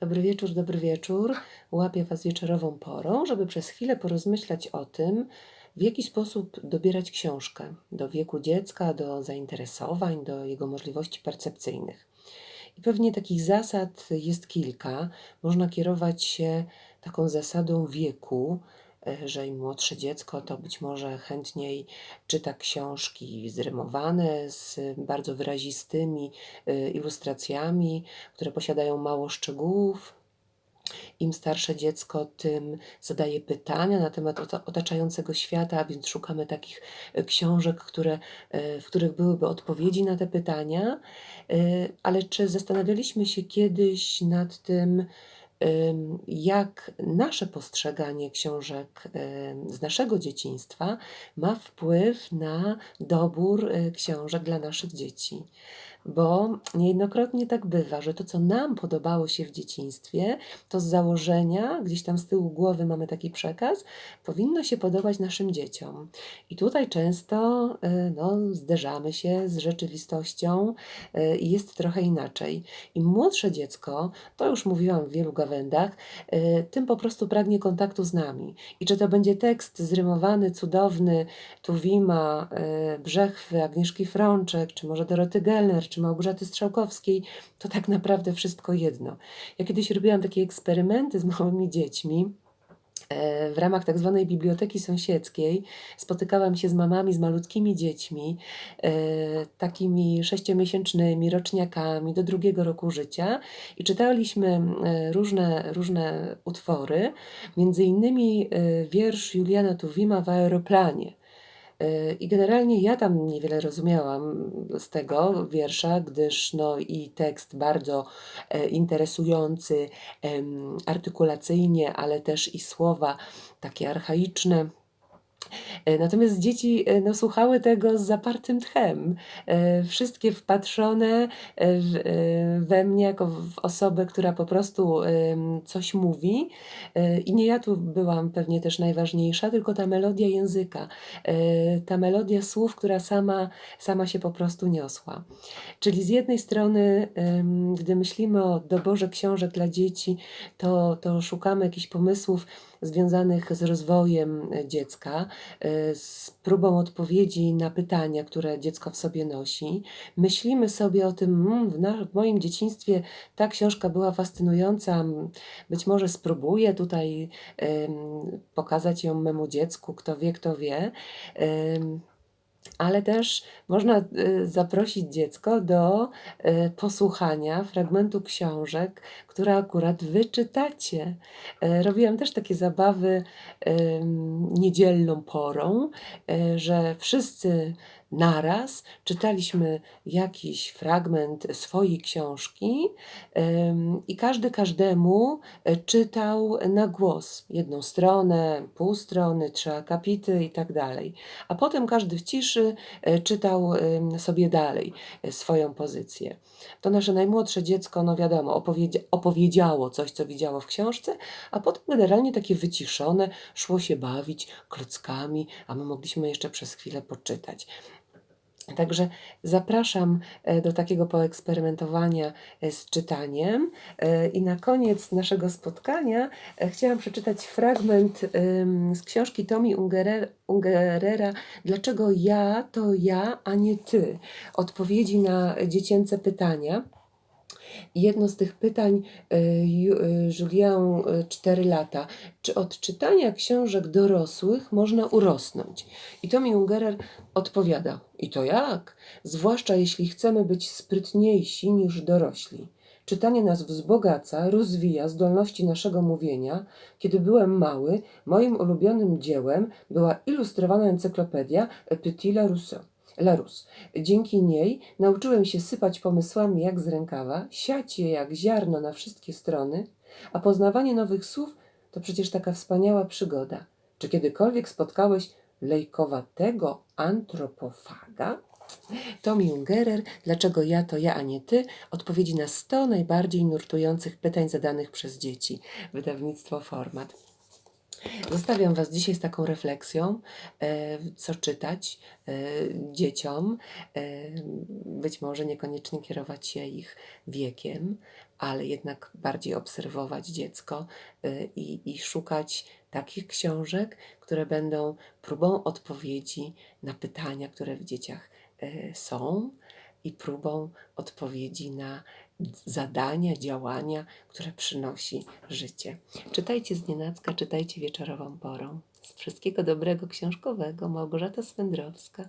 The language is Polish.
Dobry wieczór, dobry wieczór. Łapię Was wieczorową porą, żeby przez chwilę porozmyślać o tym, w jaki sposób dobierać książkę do wieku dziecka, do zainteresowań, do jego możliwości percepcyjnych. I pewnie takich zasad jest kilka. Można kierować się taką zasadą wieku, że im młodsze dziecko, to być może chętniej czyta książki zrymowane z bardzo wyrazistymi e, ilustracjami, które posiadają mało szczegółów. Im starsze dziecko, tym zadaje pytania na temat ota- otaczającego świata, a więc szukamy takich e, książek, które, e, w których byłyby odpowiedzi na te pytania. E, Ale czy zastanawialiśmy się kiedyś nad tym, ym, jak nasze postrzeganie książek z naszego dzieciństwa ma wpływ na dobór y, książek dla naszych dzieci? Bo niejednokrotnie tak bywa, że to, co nam podobało się w dzieciństwie, to z założenia, gdzieś tam z tyłu głowy mamy taki przekaz, powinno się podobać naszym dzieciom. I tutaj często y, no, zderzamy się z rzeczywistością y, i jest trochę inaczej. Im młodsze dziecko, to już mówiłam w wielu gawędach, y, tym po prostu pragnie kontaktu z nami. I czy to będzie tekst zrymowany, cudowny, Tuwima, Brzechwy, Agnieszki Frączek, czy może Doroty Gellner, czy Małgorzaty Strzałkowskiej, to tak naprawdę wszystko jedno. Ja kiedyś robiłam takie eksperymenty z małymi dziećmi. e, W ramach tak zwanej biblioteki sąsiedzkiej spotykałam się z mamami z malutkimi dziećmi, e, takimi sześciomiesięcznymi, roczniakami do drugiego roku życia i czytaliśmy e, różne, różne utwory, między innymi wiersz Juliana Tuwima w aeroplanie. E, I generalnie ja tam niewiele rozumiałam z tego wiersza, gdyż no i tekst bardzo e, interesujący artykulacyjnie, ale też i słowa takie archaiczne. E, Natomiast dzieci e, no, słuchały tego z zapartym tchem. E, Wszystkie wpatrzone we mnie jako w osobę, która po prostu coś mówi. I nie ja tu byłam pewnie też najważniejsza, tylko ta melodia języka, ta melodia słów, która sama, sama się po prostu niosła. Czyli z jednej strony, gdy myślimy o doborze książek dla dzieci, to, to szukamy jakichś pomysłów związanych z rozwojem dziecka, z próbą odpowiedzi na pytania, które dziecko w sobie nosi. Myślimy sobie o tym, "Mm, w, w moim dzieciństwie ta książka była fascynująca, być może spróbuję tutaj em, pokazać ją memu dziecku, kto wie, kto wie. Em, ale też można y, zaprosić dziecko do y, posłuchania fragmentu książek, które akurat wy czytacie. Y, Robiłam też takie zabawy niedzielną porą, że wszyscy naraz czytaliśmy jakiś fragment swojej książki i każdy każdemu y, czytał na głos jedną stronę, pół strony, trzy akapity i tak dalej. A potem każdy w ciszy e, czytał sobie dalej e, swoją pozycję. To nasze najmłodsze dziecko, no wiadomo, opowiedzia- opowiedziało coś, co widziało w książce, a potem generalnie takie wyciszone szło się bawić klockami, a my mogliśmy jeszcze przez chwilę poczytać. Także zapraszam e, do takiego poeksperymentowania e, z czytaniem. E, I na koniec naszego spotkania chciałam przeczytać fragment z książki Tomi Ungerer- Ungerera Dlaczego ja to ja, a nie ty? Odpowiedzi na dziecięce pytania. Jedno z tych pytań Ju- y, Julien, y, 4 lata. Czy od czytania książek dorosłych można urosnąć? I Tommy Ungerer odpowiada: I to jak? Zwłaszcza jeśli chcemy być sprytniejsi niż dorośli. Czytanie nas wzbogaca, rozwija zdolności naszego mówienia. Kiedy byłem mały, moim ulubionym dziełem była ilustrowana encyklopedia Petit Larousse. Larousse. Dzięki niej nauczyłem się sypać pomysłami jak z rękawa, siać je jak ziarno na wszystkie strony, a poznawanie nowych słów to przecież taka wspaniała przygoda. Czy kiedykolwiek spotkałeś lejkowatego antropofaga? Tommy Ungerer, dlaczego ja to ja, a nie ty? Odpowiedzi na 100 najbardziej nurtujących pytań zadanych przez dzieci. Wydawnictwo Format. Zostawiam Was dzisiaj z taką refleksją, e, co czytać e, dzieciom. E, Być może niekoniecznie kierować się ich wiekiem, ale jednak bardziej obserwować dziecko i, i szukać takich książek, które będą próbą odpowiedzi na pytania, które w dzieciach są i próbą odpowiedzi na zadania, działania, które przynosi życie. Czytajcie z nienacka, czytajcie wieczorową porą. Z wszystkiego dobrego książkowego Małgorzata Swędrowska.